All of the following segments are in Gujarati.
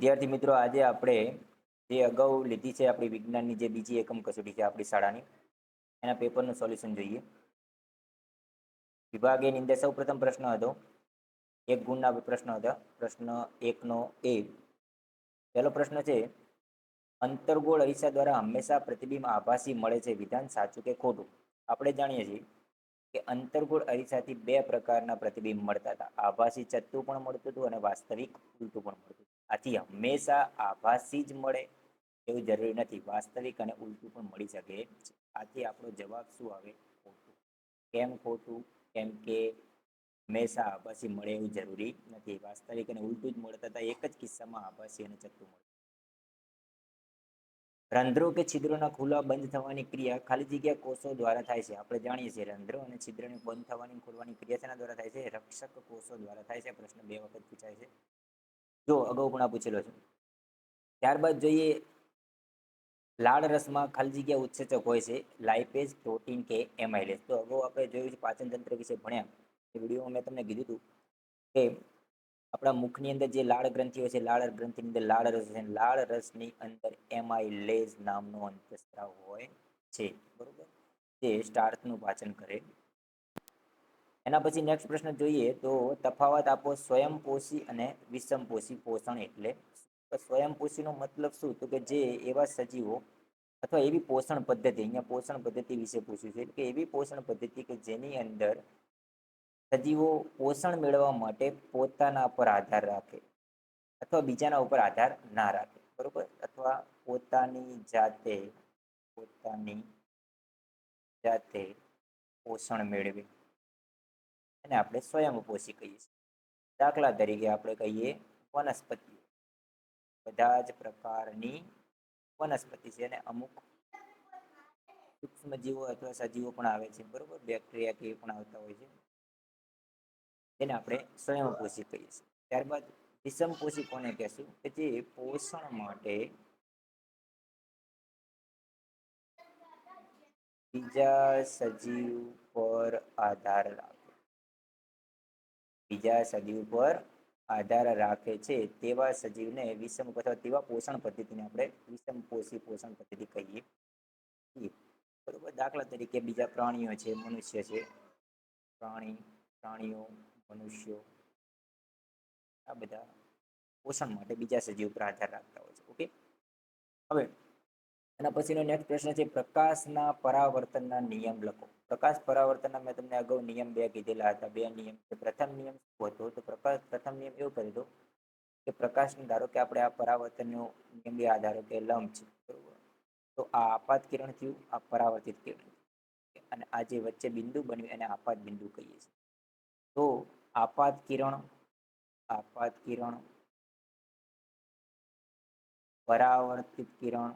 વિદ્યાર્થી મિત્રો, આજે આપણે જે અગાઉ લીધી છે આપણી વિજ્ઞાનની જે બીજી એકમ કસોટી છે આપણી શાળાની, એના પેપરનું સોલ્યુશન જોઈએ. વિભાગ એની અંદર સૌ પ્રથમ પ્રશ્ન હતો, એક ગુણના પ્રશ્ન હતા. પ્રશ્ન એકનો એ. પહેલો પ્રશ્ન છે, અંતર્ગોળ અરીસા દ્વારા હંમેશા પ્રતિબિંબ આભાસી મળે છે વિધાન સાચું કે ખોટું? આપણે જાણીએ છીએ કે અંતર્ગોળ અરીસાથી બે પ્રકારના પ્રતિબિંબ મળતા હતા. આભાસી ચત્તું પણ મળતું હતું અને વાસ્તવિક ઉલટું પણ મળતું હતું. આથી હંમેશા આભાસી જ મળે, એવું જરૂરી નથી. વાસ્તવિક અને ઉલટું પણ મળી શકે. છે આથી આપણો જવાબ શું આવે? ખોટું. કેમ ખોટું? કેમ કે હંમેશા આભાસી મળે એવું જરૂરી નથી. વાસ્તવિક અને ઉલટું જ મળતા હતા. એક જ કિસ્સામાં આભાસી અને ચત્તું મળે. રંધ્રો કે છિદ્રોના ખુલ્લા બંધ થવાની ક્રિયા ખાલી જગ્યા કોષો દ્વારા થાય છે. આપણે જાણીએ છીએ રંધ્રો અને છિદ્રને બંધ થવાની ખોલવાની ક્રિયા શેના દ્વારા થાય છે? રક્ષક કોષો દ્વારા થાય છે. પ્રશ્ન બે વખત પૂછાય છે. જો અગાઉ પણ આ પૂછેલો છે. ત્યારબાદ જોઈએ, લાળ રસમાં ખાલી જગ્યા ઉત્સેચક હોય છે લાઇપેજ પ્રોટીન કે એમાઇલેજ તો અગાઉ આપણે જોયું છે પાચન તંત્ર વિશે ભણ્યા. એ વિડીયોમાં મેં તમને કીધું હતું કે આપણા મુખની અંદર જે લાળ ગ્રંથિ હોય છે, લાળ ગ્રંથિની અંદર લાળ રસ છે. લાળ રસની અંદર એમાઇલેજ નામનો અંતસ્ત્રાવ હોય છે. બરોબર? જે સ્ટાર્ચનું પાચન કરે. એના પછી નેક્સ્ટ પ્રશ્ન જોઈએ તો તફાવત આપો સ્વયંપોષી અને વિષમપોષી પોષણ એટલે સ્વયંપોષીનો મતલબ શું? તો કે જે એવા સજીવો અથવા એવી પોષણ પદ્ધતિ, અહીંયા પોષણ પદ્ધતિ વિશે પૂછ્યું છે, કે એવી પોષણ પદ્ધતિ કે જેની અંદર સજીવો પોષણ મેળવવા માટે પોતાના પર આધાર રાખે અથવા બીજાના ઉપર આધાર ના રાખે, બરોબર? અથવા પોતાની જાતે પોતાની જાતે પોષણ મેળવે. અને આપણે સ્વયંપોષી કહીએ છીએ. દાખલા તરીકે આપણે કહીએ વનસ્પતિ. બધા જ પ્રકારની વનસ્પતિ છે અને અમુક સૂક્ષ્મજીવો અથવા સજીવો પણ આવે છે, બરોબર? બેક્ટેરિયા કે પણ આવતા હોય છે. એને આપણે સ્વયંપોષી કહીએ છીએ. ત્યારબાદ વિષમપોષી કોને કહેશું? કે જે પોષણ માટે બીજા સજીવ પર આધાર રાખે. બીજા સજીવ પર આધાર રાખે છે તેવા સજીવને વિષમ અથવા તેવા પોષણ પદ્ધતિને આપણે વિષમ પોષી પોષણ પદ્ધતિ કહીએ છીએ. બરોબર? દાખલા તરીકે બીજા પ્રાણીઓ છે, મનુષ્ય છે. પ્રાણી, પ્રાણીઓ, મનુષ્યો, આ બધા પોષણ માટે બીજા સજીવ પર આધાર રાખતા હોય છે. ઓકે? હવે એના પછીનો નેક્સ્ટ પ્રશ્ન છે, પ્રકાશના પરાવર્તનના નિયમ લખો. પ્રકાશ પરાવર્તનના મેં તમને અગાઉ નિયમ બે કીધેલા હતા. બે નિયમ પ્રથમ નિયમ શું તો પ્રકાશ, પ્રથમ નિયમ એવું હતો કે પ્રકાશને ધારો કે આપણે આ પરાવર્તનનો નિયમ બે આધારો કે લંબ છે. તો આ આપાત કિરણ થયું, આ પરાવર્તિત કિરણ અને આ જે વચ્ચે બિંદુ બન્યું એને આપાત બિંદુ કહીએ છીએ. તો આપાત કિરણ આપાત કિરણ, પરાવર્તિત કિરણ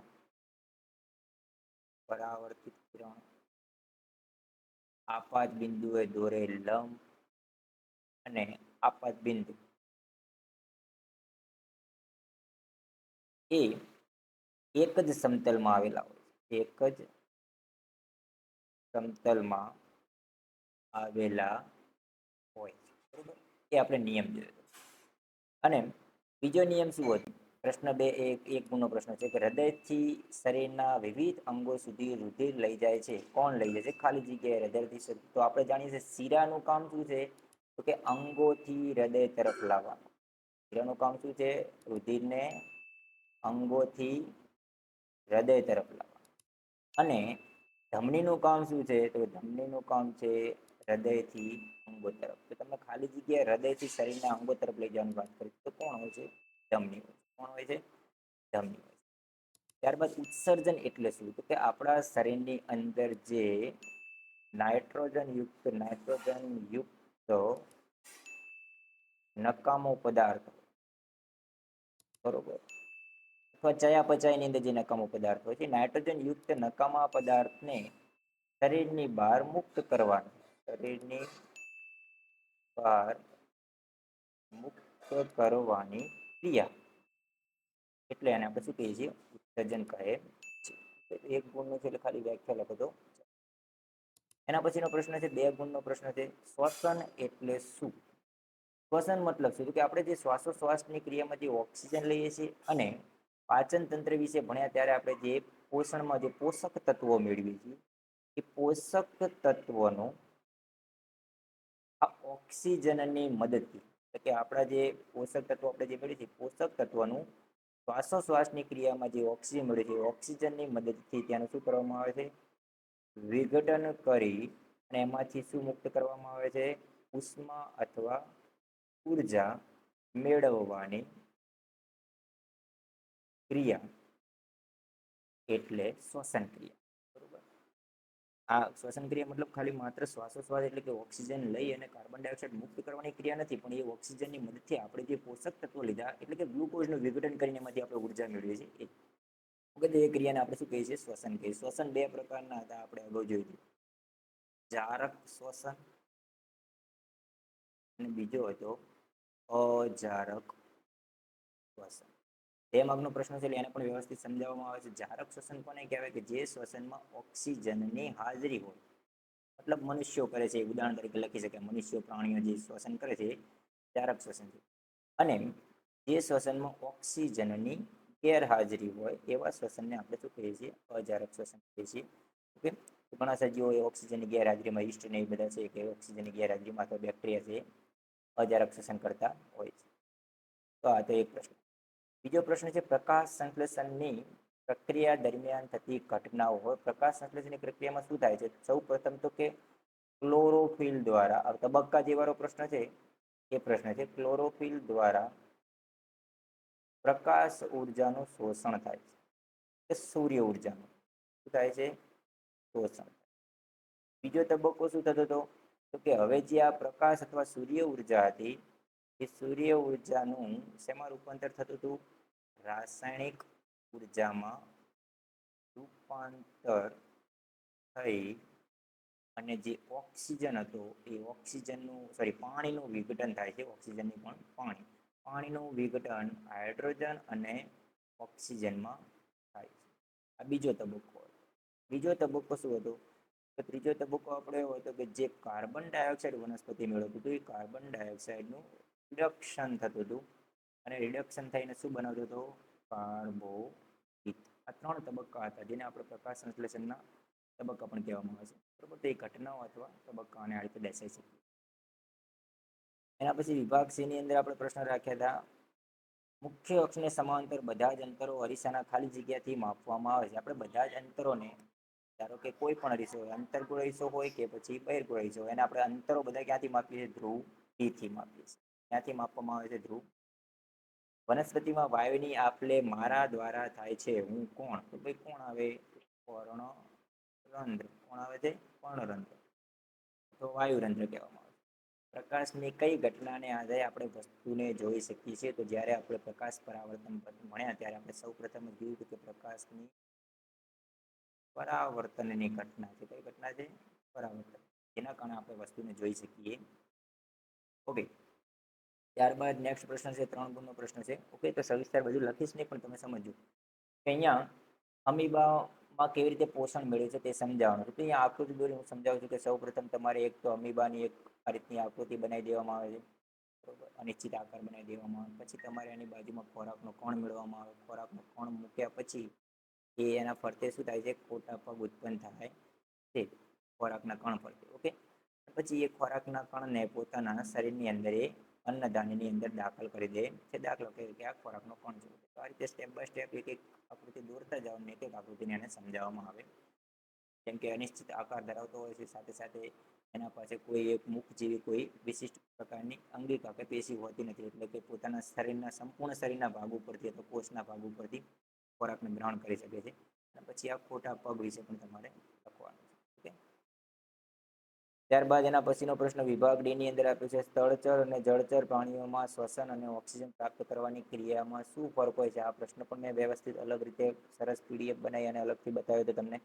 પરાવર્તિત કિરણ આપાત બિંદુએ દોરે લંબ અને આપાત બિંદુ એ એક જ સમતલમાં આવેલા હોય છે. એક જ સમતલમાં આવેલા હોય છે. બરોબર? એ આપણે નિયમ જોયો. અને બીજો નિયમ શું હતો? પ્રશ્ન બે એક એક ગુણનો પ્રશ્ન છે કે હૃદયથી શરીરના વિવિધ અંગો સુધી રુધિર લઈ જાય છે. કોણ લઈ જાય છે? ખાલી જગ્યાએ હૃદયથી તો આપણે જાણીએ છીએ શીરાનું કામ શું છે? તો કે અંગોથી હૃદય તરફ લાવવાનું. શીરાનું કામ શું છે? રુધિરને અંગોથી હૃદય તરફ લાવવાનું. અને ધમનીનું કામ શું છે? તો ધમનીનું કામ છે હૃદયથી અંગો તરફ. તો તમે ખાલી જગ્યાએ હૃદયથી શરીરના અંગો તરફ લઈ જવાની વાત કરી. તો કોણ હોય છે? ધમની હોય કોણ હોય છે ધમની હોય છે. ત્યારબાદ ઉત્સર્જન એટલે શું? તો કે આપણા શરીરની અંદર જે નાઇટ્રોજન યુક્ત નાઇટ્રોજન યુક્ત નકામો પદાર્થ બરોબર? અથવા ચયાપચયની અંદર જે નકામો પદાર્થ હોય છે, નાઇટ્રોજન યુક્ત નકામા પદાર્થને શરીરની બહાર મુક્ત કરવાનો, શરીરની બહાર મુક્ત કરવાની ક્રિયા. એટલે એને આપણે શું કહીએ છીએ? ઉત્સર્જન કહે છે. એક ગુણનો છે એટલે ખાલી વ્યાખ્યા લખો તો. એના પછીનો પ્રશ્ન છે, બે ગુણનો પ્રશ્ન છે, શ્વસન એટલે શું? શ્વસન મતલબ શું? કે આપણે જે શ્વાસોશ્વાસની ક્રિયામાં જે ઓક્સિજન લઈએ છીએ અને પાચન તંત્ર વિશે ભણ્યા ત્યારે આપણે જે પોષણમાં જે પોષક તત્વો મેળવીએ છીએ, એ પોષક તત્વોનું આ ઓક્સિજનની મદદથી એટલે કે આપણા જે પોષક તત્વો આપણે જે મેળવીએ છીએ, પોષક તત્વોનું શ્વાસોશ્વાસની ક્રિયામાં જે ઓક્સિજન મળે છે ઓક્સિજનની મદદથી ત્યાંનું શું કરવામાં આવે છે? વિઘટન કરી અને એમાંથી શું મુક્ત કરવામાં આવે છે? ઉષ્મા અથવા ઊર્જા મેળવવાની ક્રિયા એટલે શ્વસન ક્રિયા. આ શ્વસન ક્રિયા મતલબ ખાલી માત્ર શ્વાસોશ્વાસ એટલે કે ઓક્સિજન લઈ અને કાર્બન ડાયોક્સાઇડ મુક્ત કરવાની ક્રિયા નથી, પણ એ ઓક્સિજનની મદદથી આપણે જે પોષક તત્વો લીધા, એટલે કે ગ્લુકોઝનું વિઘટન કરીને એમાંથી આપણે ઊર્જા મેળવીએ છીએ, એ. વખતે એ ક્રિયાને આપણે શું કહીએ છીએ? શ્વસન કહીએ. શ્વસન બે પ્રકારના હતા આપણે અગાઉ જોયું જારક શ્વસન અને બીજો હતો અજારક શ્વસન. બે માર્ગનો પ્રશ્ન છે એને પણ વ્યવસ્થિત સમજાવવામાં આવે છે. જારક શ્વસન કોને કહેવાય? કે જે શ્વસનમાં ઓક્સિજનની હાજરી હોય. મતલબ મનુષ્યો કરે છે. ઉદાહરણ તરીકે લખી શકાય. મનુષ્યો, પ્રાણીઓ જે શ્વસન કરે છે જારક શ્વસન છે. અને જે શ્વસનમાં ઓક્સિજનની ગેરહાજરી હોય એવા શ્વસનને આપણે શું કહીએ છીએ? અજારક શ્વસન કહીએ છીએ. ઓકે? ઘણા સજીવો એ ઓક્સિજનની ગેરહાજરીમાં ઈસ્ટ ને એ બધા છે કે ઓક્સિજનની ગેરહાજરીમાં અથવા બેક્ટેરિયા છે અજારક શ્વસન કરતા હોય છે. તો આ તો એક પ્રશ્ન. બીજો પ્રશ્ન છે, પ્રકાશ સંશ્લેષણની પ્રક્રિયા દરમિયાન થતી ઘટનાઓ હોય. પ્રકાશ સંશ્લેષણની પ્રક્રિયામાં શું થાય છે? સૌ પ્રથમ તો કે ક્લોરોફિલ દ્વારા તબક્કા જેવાળો પ્રશ્ન છે, એ પ્રશ્ન છે, ક્લોરોફિલ દ્વારા પ્રકાશ ઉર્જાનું શોષણ થાય છે. કે સૂર્ય ઉર્જાનું, શું થાય છે? શોષણ બીજો તબક્કો શું થતો હતો? તો કે હવે જે આ પ્રકાશ અથવા સૂર્ય ઊર્જા હતી એ સૂર્ય ઉર્જાનું શેમાં રૂપાંતર થતું હતું? રાસાયણિક ઉર્જામાં રૂપાંતર થઈ અને જે ઓક્સિજન હતો, એ ઓક્સિજનનું સોરી પાણીનું વિઘટન થાય છે, ઓક્સિજનની પણ પાણી. પાણીનું વિઘટન હાઇડ્રોજન અને ઓક્સિજનમાં થાય છે. આ બીજો તબક્કો બીજો તબક્કો શું હતો? તો ત્રીજો તબક્કો આપણે એવો હતો કે જે કાર્બન ડાયોક્સાઇડ વનસ્પતિ મેળવતું હતું, એ કાર્બન ડાયોક્સાઇડનું રિડક્શન થતું હતું. અને રિડક્શન થઈને શું બનાવતો હતો? કાર્બોહિત આ ત્રણ તબક્કા હતા જેને આપણે પ્રકાશ સંશ્લેષણના તબક્કા પણ કહેવામાં આવે છે. બરોબર? તો એ ઘટનાઓ અથવા તબક્કાને આ રીતે દર્શાવી શકીએ એના પછી વિભાગ સીની અંદર આપણે પ્રશ્ન રાખ્યા હતા. મુખ્ય અક્ષને સમાંતર બધા જ અંતરો અરીસાના ખાલી જગ્યાથી માપવામાં આવે છે. આપણે બધા જ અંતરોને, ધારો કે કોઈ પણ અરીસો હોય અંતરગુળ અરીસો હોય કે પછી બહિર્ગુળ અરીસો હોય, એને આપણે અંતરો બધા ક્યાંથી માપીએ છીએ? ધ્રુવથી માપીએ છીએ. ક્યાંથી માપવામાં આવે છે? ધ્રુવ? વનસ્પતિમાં વાયુની આપલે મારા દ્વારા થાય છે. હું કોણ? તો ભાઈ કોણ આવે? પર્ણ રંધ્ર કોણ આવે છે? પર્ણરંધ્ર. તો વાયુરંધ્ર કહેવામાં આવે પ્રકાશની કઈ ઘટનાને આધારે આપણે વસ્તુને જોઈ શકીએ છીએ? તો જ્યારે આપણે પ્રકાશ પરાવર્તન ભણ્યા ત્યારે આપણે સૌ પ્રથમ જોયું કે પ્રકાશની પરાવર્તનની ઘટના છે. કઈ ઘટના છે? પરાવર્તન. જેના કારણે આપણે વસ્તુને જોઈ શકીએ. ઓકે. ત્યારબાદ નેક્સ્ટ પ્રશ્ન છે, ત્રણ ગુણનો પ્રશ્ન છે. ઓકે તો સવિસ્તાર બધું લખીશ નહીં, પણ તમે સમજો કે અહીંયા અમીબામાં કેવી રીતે પોષણ મેળવે છે તે સમજાવવાનું. તો અહીંયા આકૃતિ દોરી હું સમજાવું છું કે સૌ પ્રથમ તમારે એક તો અમીબાની એક આ રીતની આકૃતિ બનાવી દેવામાં આવે છે. બરોબર? અનિશ્ચિત આકાર બનાવી દેવામાં આવે. પછી તમારે એની બાજુમાં ખોરાકનો કોણ મેળવવામાં આવે. ખોરાકનો કોણ મૂક્યા પછી એ એના ફરતે શું થાય છે? ખોટા પગ ઉત્પન્ન થાય છે. ખોરાકના કણ ફરતે. ઓકે પછી એ ખોરાકના કણને પોતાના શરીરની અંદર એ અન્નદાનની અંદર દાખલ કરી દે. છે દાખલો કે આ ખોરાકનો કોણ છે. તો આ રીતે સ્ટેપ બાય સ્ટેપ એક એક આકૃતિ દોરતા જાઓ ને એક એક આકૃતિને એને સમજાવવામાં આવે. જેમ કે અનિશ્ચિત આકાર ધરાવતો હોય છે. સાથે સાથે એના પાસે કોઈ એક મુખ જેવી કોઈ વિશિષ્ટ પ્રકારની અંગિકા કે પેશી હોતી નથી. એટલે કે પોતાના શરીરના સંપૂર્ણ શરીરના ભાગ ઉપરથી અથવા કોષના ભાગ ઉપરથી ખોરાકને ગ્રહણ કરી શકે છે. અને પછી આ ખોટા પગ વિશે પણ તમારે ત્યારબાદ એના પછીનો પ્રશ્ન, વિભાગ ડી ની અંદર આપ્યો છે સ્થળચર અને જળચર પ્રાણીઓમાં શ્વસન અને ઓક્સિજન પ્રાપ્ત કરવાની ક્રિયામાં શું ફરક હોય છે? આ પ્રશ્ન પણ મેં વ્યવસ્થિત અલગ રીતે સરસ પીડીએફ બનાવી અને અલગથી બતાવ્યો હતો તમને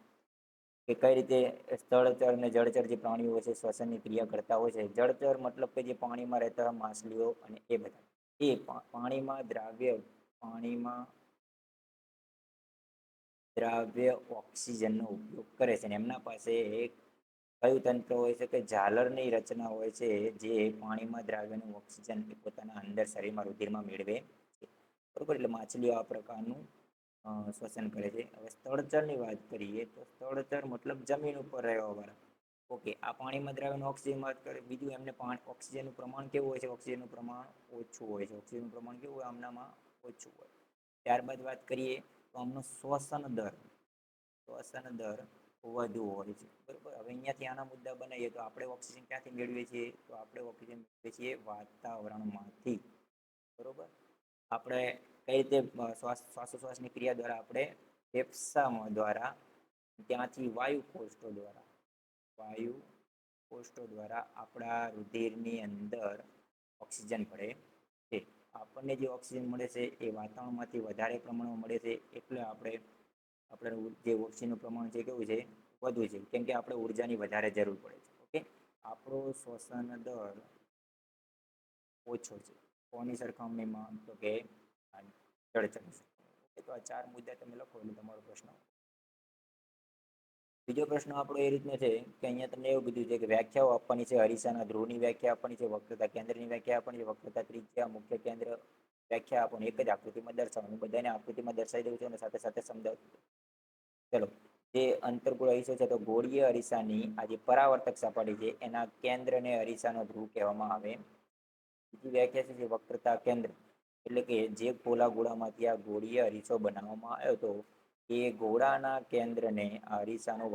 કે કઈ રીતે સ્થળચર અને જળચર જે પ્રાણીઓ હોય છે, શ્વસનની ક્રિયા કરતા હોય છે. જળચર મતલબ કે જે પાણીમાં રહેતા માછલીઓ અને એ બધા. એ પાણીમાં દ્રાવ્ય પાણીમાં દ્રાવ્ય ઓક્સિજનનો ઉપયોગ કરે છે અને એમના પાસે એક કયું તંત્ર હોય છે કે ઝાલરની રચના હોય છે જે પાણીમાં દ્રાવ્યનું ઓક્સિજન એ પોતાના અંદર શરીરમાં, રુધિરમાં મેળવે છે. બરોબર? એટલે માછલીઓ આ પ્રકારનું શ્વસન કરે છે. હવે સ્થળચરની વાત કરીએ તો સ્થળચર મતલબ જમીન ઉપર રહેવાવાળા. ઓકે, આ પાણીમાં દ્રાવ્યનું ઓક્સિજન વાત કરે બીજું એમને પાણી, ઓક્સિજનનું પ્રમાણ કેવું હોય છે? ઓક્સિજનનું પ્રમાણ ઓછું હોય છે. ઓક્સિજનનું પ્રમાણ કેવું હોય? આમનામાં ઓછું હોય. ત્યારબાદ વાત કરીએ તો આમનો શ્વસન દર. શ્વસન દર વધુ હોય છે. બરાબર? હવે અહીંયાથી આના મુદ્દા બનાવીએ તો આપણે ઓક્સિજન ક્યાંથી મેળવીએ છીએ? તો આપણે ઓક્સિજન મેળવીએ છીએ વાતાવરણમાંથી. બરાબર? આપણે કઈ રીતે શ્વાસ, શ્વાસોશ્વાસની ક્રિયા દ્વારા આપણે ફેફસામાં દ્વારા, ત્યાંથી વાયુ કોષ્ટો દ્વારા, વાયુ કોષ્ટો દ્વારા આપણા રુધિરની અંદર ઓક્સિજન પડે છે. આપણને જે ઓક્સિજન મળે છે એ વાતાવરણમાંથી વધારે પ્રમાણમાં મળે છે એટલે આપણે આપણે જે ઓક્સિજનનું પ્રમાણ છે કેવું છે? વધુ છે. કેમ કે આપણે ઉર્જાની વધારે જરૂર પડે છે. ઓકે? આપણો શ્વસન દર ઓછો છે. કોની સરખામણીમાં તો કે ઓકે? તો આ ચાર મુદ્દા તમે લખો એટલે તમારો પ્રશ્ન બીજો પ્રશ્ન આપણો એ રીતનો છે કે અહીંયા તમને એવું કીધું છે કે વ્યાખ્યાઓ આપવાની છે. હરીસાના ધ્રુવની વ્યાખ્યા આપવાની છે. વક્રતા કેન્દ્રની વ્યાખ્યા આપવાની છે. વક્રતા ત્રિજ્યા, મુખ્ય કેન્દ્ર વ્યાખ્યા આપવાની. એક જ આકૃતિમાં દર્શાવવાનું. બધાને આકૃતિમાં દર્શાવી દઉં છું અને સાથે સાથે સમજાવ. ચલો, જે અંતર્ગોળ અરીસો છે તો ગોળીય અરીસાની આ જે પરાવર્તક સપાટી છે, એના કેન્દ્રને અરીસાનો ધ્રુવ કહેવામાં આવે. બીજી વ્યાખ્યા છે વક્રતા કેન્દ્ર, એટલે કે જે ગોલા ગોળામાંથી આ ગોળીય અરીસો બનાવવામાં આવ્યો હતો એ ગોળાના કેન્દ્રને આ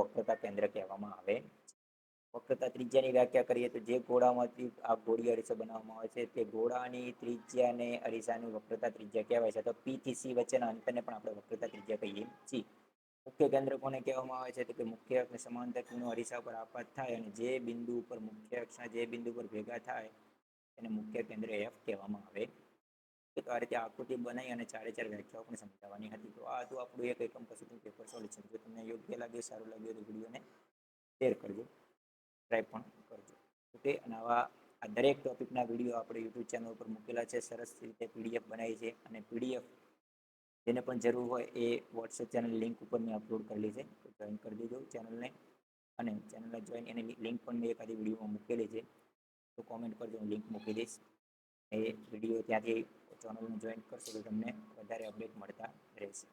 વક્રતા કેન્દ્ર કહેવામાં આવે. વક્રતા ત્રિજ્યાની વ્યાખ્યા કરીએ તો જે ગોળામાંથી આ ગોળીય અરીસો બનાવવામાં આવે છે, તે ગોળાની ત્રિજ્યાને અરીસાની વક્રતા ત્રિજ્યા કહેવાય છે. તો પી થી સી વચ્ચેના અંતરને પણ આપણે વક્રતા ત્રિજ્યા કહીએ છીએ. મુખ્ય કેન્દ્ર કોને કહેવામાં આવે છે? તો કે મુખ્ય અક્ષને સમાંતર કિરણો અરીસા પર આપાત થાય અને જે બિંદુ ઉપર મુખ્ય અક્ષના જે બિંદુ પર ભેગા થાય એને મુખ્ય કેન્દ્ર એફ કહેવામાં આવે. છે તો આ રીતે આકૃતિ બનાવી અને ચારે ચાર વ્યાખ્યાઓ પણ સમજાવવાની હતી. તો આ હતું આપણું એક એકમ કસોટી પેપર સોલ્યુશન જો તમને યોગ્ય લાગે સારું લાગ્યું તો વિડીયોને શેર કરજો. સબસ્ક્રાઈબ પણ કરજો. ઓકે? અને આવા આ દરેક ટોપિકના વીડિયો આપણે યુટ્યુબ ચેનલ ઉપર મૂકેલા છે. સરસ રીતે પીડીએફ બનાવી છે અને પીડીએફ જેને પણ જરૂર હોય એ વોટ્સએપ ચેનલ લિંક ઉપર મેં અપલોડ કરેલી છે. તો જોઈન કરી દેજો ચેનલને અને ચેનલને જોઈન એની લિંક પણ મેં એકાદી વિડીયોમાં મૂકેલી છે. તો કોમેન્ટ કરજો, હું લિંક મૂકી દઈશ. એ વીડિયો ત્યાંથી ચેનલને જોઈન કરશો તો તમને વધારે અપડેટ મળતા રહેશે.